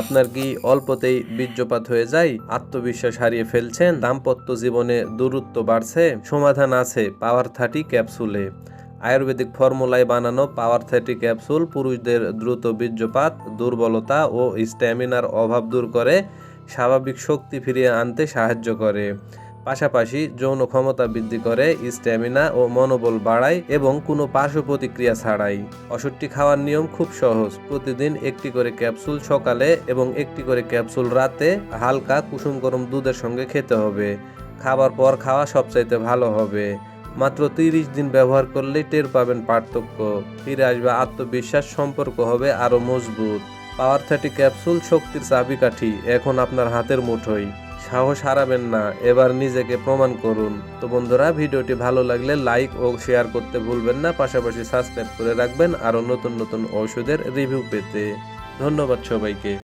আপনার কি অল্পতেই বীর্যপাত হয়ে যায়? আত্মবিশ্বাস হারিয়ে ফেলছেন? দাম্পত্য জীবনে দূরত্ব বাড়ছে? সমাধান আছে পাওয়ার থার্টি ক্যাপসুলে। আয়ুর্বেদিক ফর্মুলায় বানানো পাওয়ার থার্টি ক্যাপসুল পুরুষদের দ্রুত বীর্যপাত, দুর্বলতা ও স্ট্যামিনার অভাব দূর করে, স্বাভাবিক শক্তি ফিরিয়ে আনতে সাহায্য করে। পাশাপাশি যৌন ক্ষমতা বৃদ্ধি করে, স্ট্যামিনা ও মনোবল বাড়ায় এবং কোনো পার্শ্ব প্রতিক্রিয়া ছাড়াই। ওষুধটি খাওয়ার নিয়ম খুব সহজ। প্রতিদিন একটি করে ক্যাপসুল সকালে এবং একটি করে ক্যাপসুল রাতে হালকা কুসুম গরম দুধের সঙ্গে খেতে হবে। খাবার পর খাওয়া সবচাইতে ভালো হবে। মাত্র তিরিশ দিন ব্যবহার করলেই টের পাবেন পার্থক্য। ফিরে আসবে আত্মবিশ্বাস, সম্পর্ক হবে আরও মজবুত। পাওয়ার থার্টি ক্যাপসুল শক্তির চাবিকাঠি, এখন আপনার হাতের মুঠোয়। সাহস হারাবেন না, এবার নিজেকে প্রমাণ করুন। তো বন্ধুরা, ভিডিওটি ভালো লাগলে লাইক ও শেয়ার করতে ভুলবেন না, পাশাপাশি সাবস্ক্রাইব করে রাখবেন আরও নতুন নতুন ওষুধের রিভিউ পেতে। ধন্যবাদ সবাইকে।